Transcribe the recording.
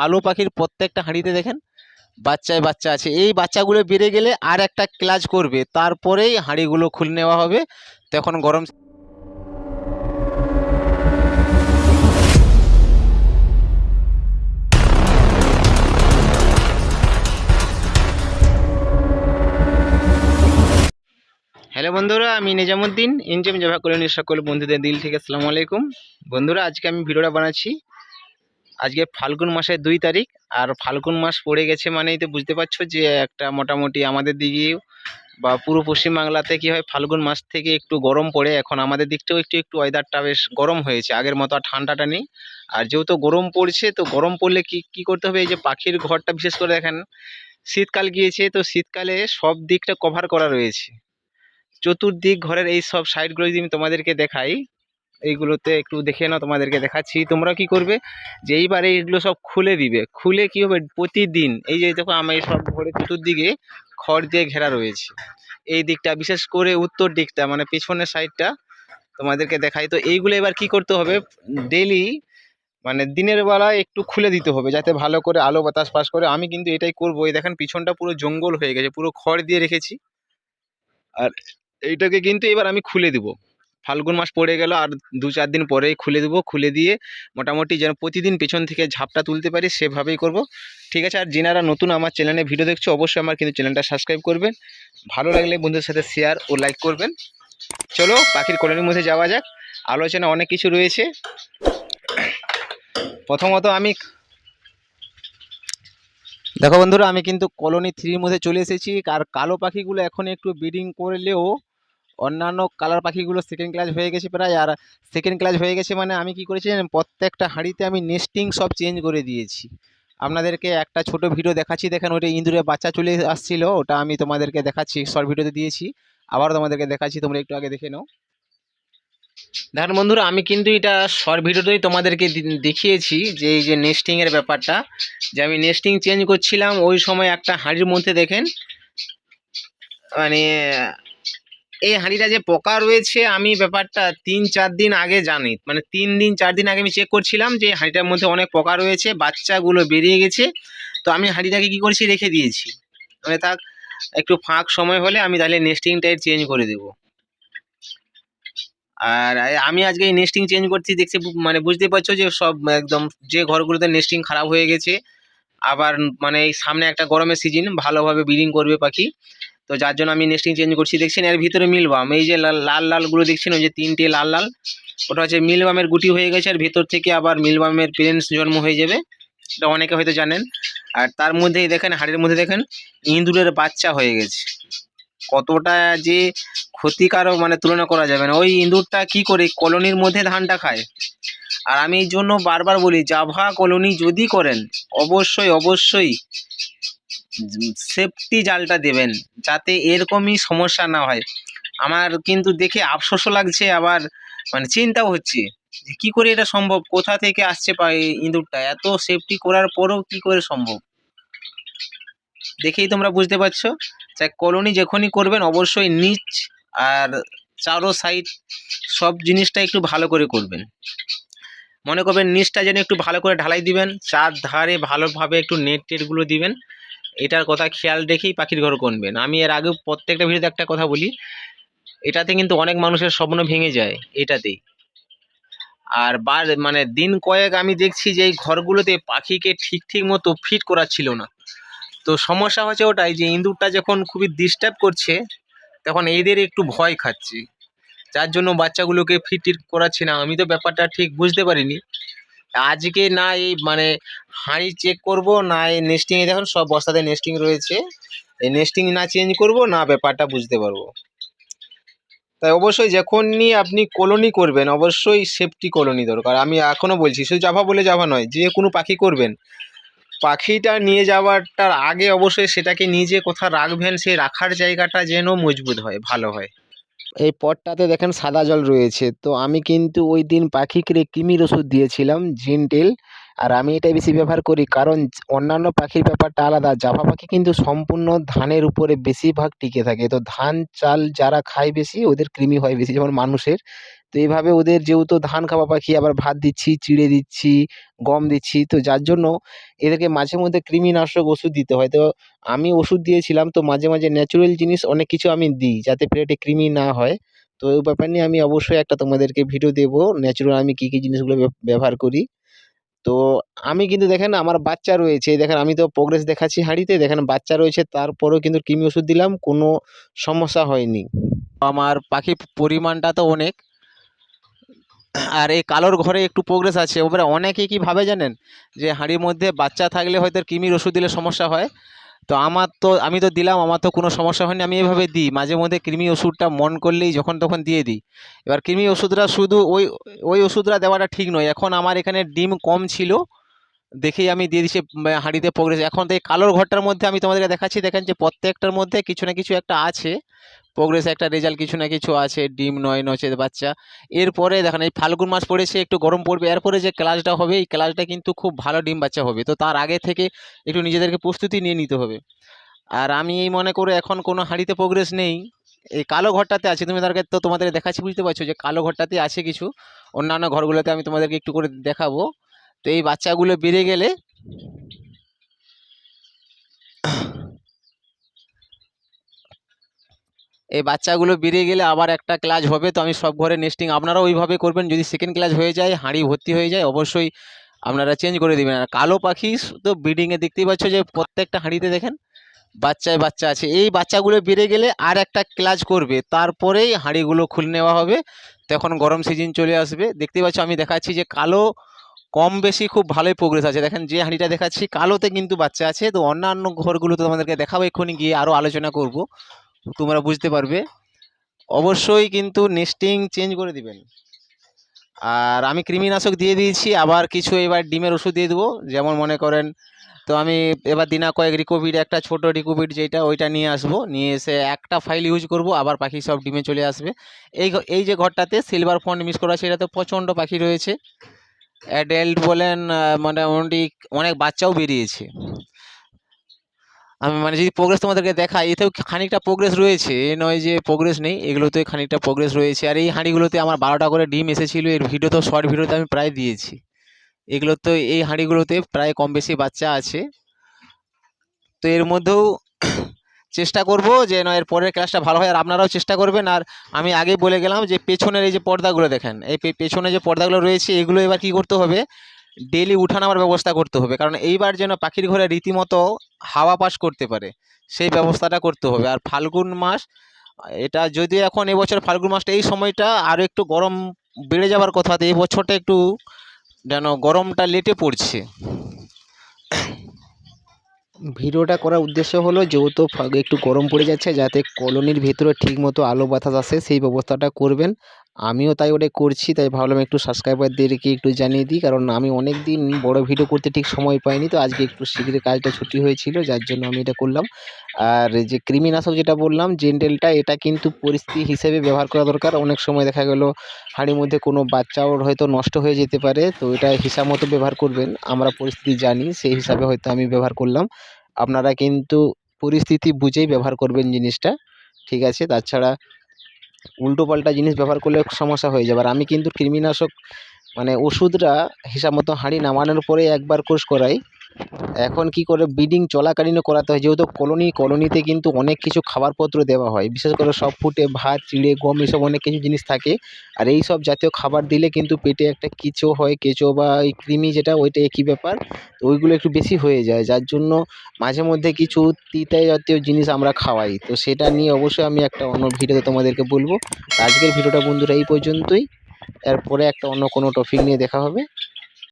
কালো পাখির প্রত্যেকটা হাঁড়িতে দেখেন, বাচ্চায় বাচ্চা আছে। এই বাচ্চাগুলো বেড়ে গেলে আর একটা ক্লাচ করবে, তারপরেই হাঁড়িগুলো খুলে নেওয়া হবে। তখন গরম হ্যালো বন্ধুরা, আমি নিজামুদ্দিন, ইনজেম জাভা কলোনির সকল বন্ধুদের দিল থেকে আসসালামু আলাইকুম। বন্ধুরা, আজকে আমি ভিডিওটা বানাচ্ছি আজকে ফাল্গুন মাসের দুই তারিখ, আর ফাল্গুন মাস পড়ে গেছে মানেই তো বুঝতে পারছ যে একটা মোটামুটি আমাদের দিকে বা পুরো পশ্চিমবাংলাতে কি হয়, ফাল্গুন মাস থেকে একটু গরম পড়ে। এখন আমাদের দিকটাও একটু একটু ওয়েদারটা বেশ গরম হয়েছে। আগের মতো আর ঠান্ডাটা নেই। আর যেহেতু গরম পড়ছে, তো গরম পড়লে কি কি করতে হবে? এই যে পাখির ঘরটা বিশেষ করে দেখেন, শীতকাল গিয়েছে, তো শীতকালে সব দিকটা কভার করা রয়েছে। চতুর্দিক ঘরের এই সব সাইডগুলো যদি আমি তোমাদেরকে দেখাই এইগুলোতে একটু দেখে নাও, তোমাদেরকে দেখাচ্ছি। তোমরা কি করবে? যে এইবারে এইগুলো সব খুলে দিবে, খুলে কি হবে? প্রতিদিন, এই যে দেখো এই সব ঘরে চতুর্দিকে খড় দিয়ে ঘেরা রয়েছে। এই দিকটা, বিশেষ করে উত্তর দিকটা মানে পেছনের সাইডটা তোমাদেরকে দেখাই। তো এইগুলো এবার কি করতে হবে? ডেলি মানে দিনের বেলা একটু খুলে দিতে হবে, যাতে ভালো করে আলো, বাতাস পাস করে। আমি কিন্তু এটাই করব। এই দেখেন, পিছনটা পুরো জঙ্গল হয়ে গেছে, পুরো খড় দিয়ে রেখেছি। আর এইটাকে কিন্তু এবার আমি খুলে দিব। ফাল্গুন মাস পড়ে গেল আর দু চার দিন পরেই খুলে দেবো, খুলে দিয়ে মোটামুটি যেন প্রতিদিন পেছন থেকে ঝাপটা তুলতে পারি সেভাবেই করব। ঠিক আছে, আর যেনারা নতুন আমার চ্যানেলে ভিডিও দেখছ অবশ্যই আমার কিন্তু চ্যানেলটা সাবস্ক্রাইব করবেন। ভালো লাগলে বন্ধুদের সাথে শেয়ার ও লাইক করবেন। চলো, পাখির কলোনির মধ্যে যাওয়া যাক। আলোচনা অনেক কিছু রয়েছে। প্রথমত আমি দেখো বন্ধুরা, আমি কিন্তু কলোনি থ্রির মধ্যে চলে এসেছি। আর কালো পাখিগুলো এখন একটু ব্রিডিং করলেও অন্যান্য কালার পাখিগুলো সেকেন্ড ক্লাস হয়ে গেছে প্রায়, আর সেকেন্ড ক্লাস হয়ে গেছে মানে আমি কি করেছি জানেন? প্রত্যেকটা হাঁড়িতে আমি নেস্টিং সব চেঞ্জ করে দিয়েছি। আপনাদেরকে একটা ছোট ভিডিও দেখাচ্ছি, দেখেন ওইটা ইঁদুরের বাচ্চা চলে আসছিল, ওটা আমি তোমাদেরকে দেখাচ্ছি শর্ট ভিডিওতে দিয়েছি। আবার তোমাদেরকে দেখাচ্ছি, তোমরা একটু আগে দেখে নাও। দেখেন বন্ধুরা, আমি কিন্তু এটা শর্ট ভিডিওতেই তোমাদেরকে দেখিয়েছি যে এই যে নেস্টিংয়ের ব্যাপারটা, যে আমি নেস্টিং চেঞ্জ করছিলাম, ওই সময় একটা হাঁড়ির মধ্যে দেখেন মানে এই হাঁড়িটা যে পোকা রয়েছে, আমি ব্যাপারটা তিন চার দিন আগে জানি। মানে তিন দিন, চার দিন আগে আমি চেক করছিলাম যে হাঁড়িটার মধ্যে অনেক পোকা রয়েছে, বাচ্চাগুলো বেরিয়ে গেছে। তো আমি হাঁড়িটাকে কি করেছি, রেখে দিয়েছি। মানে তার একটু ফাঁক সময় হলে আমি তাহলে নেস্টিং টাইট চেঞ্জ করে দেবো। আর আমি আজকে এই নেস্টিং চেঞ্জ করছি, দেখছি মানে বুঝতে পারছ যে সব একদম, যে ঘরগুলোতে নেস্টিং খারাপ হয়ে গেছে, আবার মানে সামনে একটা গরমের সিজন ভালোভাবে ব্রিডিং করবে পাখি। তো যার জন্য আমি নেস্টিং চেঞ্জ করছি। দেখছেন, এর ভিতরে মিলবাম এই যে লাল লাল লালগুলো দেখছেন, ওই যে তিনটে লাল লাল, ওটা হচ্ছে মিলবামের গুটি হয়ে গেছে, আর ভেতর থেকে আবার মিলবামের প্রেন্স জন্ম হয়ে যাবে। এটা অনেকে হয়তো জানেন। আর তার মধ্যেই দেখেন, হাড়ির মধ্যে দেখেন, ইঁদুরের বাচ্চা হয়ে গেছে। কতটা যে ক্ষতিকারক মানে তুলনা করা যাবে না। ওই ইঁদুরটা কি করে? কলোনির মধ্যে ধানটা খায়। আর আমি এই জন্য বারবার বলি, জাভা কলোনি যদি করেন, অবশ্যই অবশ্যই সেফটি জালটা দেবেন, যাতে এরকমই সমস্যা না হয়। আমার কিন্তু দেখে আফসোসও লাগছে, আবার মানে চিন্তাও হচ্ছে যে কী করে এটা সম্ভব? কোথা থেকে আসছে ইঁদুরটা? এত সেফটি করার পরেও কি করে সম্ভব? দেখেই তোমরা বুঝতে পারছ। যে কলোনি যখনই করবেন, অবশ্যই নিচ আর চারো সাইড সব জিনিসটা একটু ভালো করে করবেন। মনে করবেন নিচটা যেন একটু ভালো করে ঢালাই দিবেন চার ধারে ভালোভাবে একটু নেট টেটগুলো দিবেন। এটার কথা খেয়াল রেখেই পাখির ঘর করবেন আমি এর আগেও প্রত্যেকটা ভিডিওতে একটা কথা বলি, এটাতে কিন্তু অনেক মানুষের স্বপ্ন ভেঙে যায় এটাতেই। আর বার মানে দিন কয়েক আমি দেখছি যে এই ঘরগুলোতে পাখিকে ঠিক ঠিক মতো ফিট করা ছিল না। তো সমস্যা হচ্ছে ওটাই যে ইঁদুরটা যখন খুবই ডিস্টার্ব করছে, তখন এদের একটু ভয় খাচ্ছে। যার জন্য বাচ্চাগুলোকে ফিট করাচ্ছি না। আমি তো ব্যাপারটা ঠিক বুঝতে পারিনি। আজকে না এই মানে হাঁড়ি চেক করব, না এই নেস্টিংয়ে দেখুন সব বস্তাতে নেস্টিং রয়েছে। এই নেস্টিং না চেঞ্জ করব, না ব্যাপারটা বুঝতে পারব। তাই অবশ্যই যখনই আপনি কলোনি করবেন, অবশ্যই সেফটি কলোনি দরকার। আমি এখনও বলছি, শুধু জাভা বলে জাভা নয়, যে কোনো পাখি করবেন। পাখিটা নিয়ে যাওয়াটার আগে অবশ্যই সেটাকে নিজে কোথাও রাখবেন সেই রাখার জায়গাটা যেন মজবুত হয়, ভালো হয়। এই পটটাতে দেখেন সাদা জল রয়েছে। তো আমি কিন্তু ওই দিন পাখিকে কৃমির ওষুধ দিয়েছিলাম জিনটেল আর আমি এটাই বেশি ব্যবহার করি কারণ অন্যান্য পাখির ব্যাপারটা আলাদা। জাভা পাখি কিন্তু সম্পূর্ণ ধানের উপরে বেশিরভাগ টিকে থাকে। তো ধান, চাল যারা খায় বেশি, ওদের কৃমি হয় বেশি। যেমন মানুষের তো এইভাবে ওদের যেহেতু ধান খাওয়া পাখি, আবার ভাত দিচ্ছি, চিড়ে দিচ্ছি, গম দিচ্ছি, তো যার জন্য এদেরকে মাঝে মধ্যে কৃমিনাশক ওষুধ দিতে হয়। তো আমি ওষুধ দিয়েছিলাম, তো মাঝে মাঝে ন্যাচুরাল জিনিস অনেক কিছু আমি দিই যাতে পেটে কৃমি না হয়। তো ওই ব্যাপার নিয়ে আমি অবশ্যই একটা তোমাদেরকে ভিডিও দেবো ন্যাচুরাল আমি কী কী জিনিসগুলো ব্যবহার করি। তো আমি কিন্তু দেখেন আমার বাচ্চা রয়েছে, দেখেন আমি তো প্রোগ্রেস দেখাচ্ছি হাঁড়িতে, দেখেন বাচ্চা রয়েছে, তারপরেও কিন্তু কৃমি ওষুধ দিলাম, কোনো সমস্যা হয়নি। আমার পাখি পরিমাণটা তো অনেক আর এই কালোর ঘরে একটু প্রোগ্রেস আছে। এবারে অনেকে কি ভাবে জানেন? যে হাঁড়ির মধ্যে বাচ্চা থাকলে হয়তো কৃমির ওষুধ দিলে সমস্যা হয়। তো আমার তো, আমি তো দিলাম, আমার তো কোনো সমস্যা হয়নি, আমি এভাবে দিই। মাঝে মধ্যে কৃমি ওষুধটা মন করলেই যখন তখন দিয়ে দিই। এবার কৃমি ওষুধটা শুধু ওই ওই ওষুধটা দেওয়াটা ঠিক নয়। এখন আমার এখানে ডিম কম ছিল। দেখেই আমি দিয়ে দিচ্ছি হাঁড়িতে প্রোগ্রেস এখন তো এই কালোর ঘরটার মধ্যে আমি তোমাদেরকে দেখাচ্ছি, দেখেন যে প্রত্যেকটার মধ্যে কিছু না কিছু একটা আছে। প্রোগ্রেস একটা রেজাল্ট কিছু না কিছু আছে, ডিম নয় নচেত বাচ্চা। এরপরে দেখেন এই ফাল্গুন মাস পড়েছে, একটু গরম পড়বে। এরপরে যে ক্লাসটা হবে, এই ক্লাসটা কিন্তু খুব ভালো ডিম বাচ্চা হবে। তো তার আগে থেকে একটু নিজেদেরকে প্রস্তুতি নিয়ে নিতে হবে। আর আমি এই মনে করে এখন কোনো হাঁড়িতে প্রোগ্রেস নেই। এই কালো ঘরটাতে আছে। তুমি তাদেরকে তো তোমাদের দেখাচ্ছি, বুঝতে পারছ যে কালো ঘরটাতে আছে কিছু। অন্যান্য ঘরগুলোতে আমি তোমাদেরকে একটু করে দেখাবো। তো এই বাচ্চাগুলো বেড়ে গেলে এই বাচ্চাগুলো বেরিয়ে গেলে আবার একটা ক্লাস হবে, তো আমি সব ঘরে নেস্টিং আপনারাও ওইভাবে করবেন, যদি সেকেন্ড ক্লাস হয়ে যায়, হাঁড়ি ভর্তি হয়ে যায়, অবশ্যই আপনারা চেঞ্জ করে দিবেন। আর কালো পাখি তো ব্রিডিংয়ে দেখতেই পাচ্ছ যে প্রত্যেকটা হাঁড়িতে দেখেন, বাচ্চায় বাচ্চা আছে। এই বাচ্চাগুলো বেড়ে গেলে আর একটা ক্লাস করবে, তারপরেই হাঁড়িগুলো খুলে নেওয়া হবে, তখন গরম সিজন চলে আসবে। দেখতেই পাচ্ছ আমি দেখাচ্ছি যে কালো কম বেশি খুব ভালোই প্রোগ্রেস আছে। দেখেন যে হাঁড়িটা দেখাচ্ছি, কালোতে কিন্তু বাচ্চা আছে, তো অন্যান্য ঘরগুলো তো তোমাদেরকে দেখাবো, এক্ষুনি গিয়ে আরও আলোচনা করব। তোমরা বুঝতে পারবে। অবশ্যই কিন্তু নেস্টিং চেঞ্জ করে দিবেন। আর আমি কৃমিনাশক দিয়ে দিয়েছি আবার কিছু এবার ডিমের ওষুধ দিয়ে দেবো। যেমন মনে করেন তো আমি এবার দিনা কয়েক রিকোভিড একটা ছোট রিকোভিড যেটা ওইটা নিয়ে আসব। নিয়ে এসে একটা ফাইল ইউজ করব আবার পাখি সব ডিমে চলে আসবে। এই এই যে ঘরটাতে সিলভার ফন্ড মিস করা আছে এটাতে প্রচণ্ড পাখি রয়েছে। অ্যাডাল্ট বলেন আহ, মোটামুটি অনেক বাচ্চাও বেরিয়েছে। আমি মানে যদি প্রোগ্রেস তোমাদেরকে দেখাই, এতেও খানিকটা প্রোগ্রেস রয়েছে এ নয় যে প্রোগ্রেস নেই, এগুলোতে খানিকটা প্রোগ্রেস রয়েছে, আর এই হাঁড়িগুলোতে আমার বারোটা করে ডিম এসেছিল, এর ভিডিও তো শর্ট ভিডিওতে আমি প্রায় দিয়েছি। এগুলো তো এই হাঁড়িগুলোতে প্রায় কম বেশি বাচ্চা আছে। তো এর মধ্যেও চেষ্টা করব যে নয়, এর পরের ক্লাসটা ভালো হয়, আর আপনারাও চেষ্টা করবেন। আর আমি আগেই বলে গেলাম যে পেছনের এই যে পর্দাগুলো দেখেন, এই পেছনে যে পর্দাগুলো রয়েছে, এগুলো এবার কি করতে হবে? ডেলি উঠানামার ব্যবস্থা করতে হবে। কারণ এইবার যেন পাখির ঘরে রীতিমতো হাওয়া পাস করতে পারে, সেই ব্যবস্থাটা করতে হবে। আর ফাল্গুন মাস, এটা যদি এখন এবছর ফাল্গুন মাসটা, এই সময়টা আরও একটু গরম বেড়ে যাওয়ার কথা এই বছরটা একটু যেন গরমটা লেটে পড়ছে। ভিডিওটা করার উদ্দেশ্য হলো, যেহেতু একটু গরম পড়ে যাচ্ছে, যাতে কলোনির ভেতরে ঠিকমতো আলো বাতাস আসে, সেই ব্যবস্থাটা করবেন। আমিও তাই ওটাই করছি, তাই ভাবলাম একটু সাবস্ক্রাইবারদেরকে একটু জানিয়ে দিই, কারণ আমি অনেক দিন বড় ভিডিও করতে ঠিক সময় পাইনি, তো আজকে একটু শীঘ্রই কাজটা ছুটি হয়েছিল, যার জন্য আমি এটা করলাম। আর যে কৃমিনাশক যেটা বললাম জেন্টেলটা এটা কিন্তু পরিস্থিতি হিসেবে ব্যবহার করা দরকার। অনেক সময় দেখা গেল, হাঁড়ির মধ্যে কোনো বাচ্চা ওর হয়তো নষ্ট হয়ে যেতে পারে, তো এটা হিসাব মতো ব্যবহার করবেন। আমরা পরিস্থিতি জানি, সেই হিসাবে হয়তো আমি ব্যবহার করলাম। আপনারা কিন্তু পরিস্থিতি বুঝেই ব্যবহার করবেন জিনিসটা, ঠিক আছে? তাছাড়া উল্টোপাল্টা জিনিস ব্যবহার করলে সমস্যা হয়ে যাবে আর আমি কিন্তু কৃমিনাশক মানে ওষুধটা হিসাব মতো হাঁড়ি নামানোর পরে একবার কোর্স করাই এখন কি করে ব্রিডিং চলাকালীনও করাতে হয়? যেহেতু কলোনি, কলোনিতে কিন্তু অনেক কিছু খাবারপত্র দেওয়া হয়। বিশেষ করে সব ফুটে ভাত, চিড়ে, গম এসব অনেক কিছু জিনিস থাকে। আর এই সব জাতীয় খাবার দিলে কিন্তু পেটে একটা কেঁচো হয়, কেঁচো বা এই কৃমি যেটা, ওইটা একই ব্যাপার। তো ওইগুলো একটু বেশি হয়ে যায়। যার জন্য মাঝে মধ্যে কিছু তিতা জাতীয় জিনিস আমরা খাওয়াই। তো সেটা নিয়ে অবশ্যই আমি একটা অন্য ভিডিওতে তোমাদেরকে বলব। আজকের ভিডিওটা বন্ধুরা এই পর্যন্তই। এরপরে একটা অন্য কোনো টপিক নিয়ে দেখা হবে।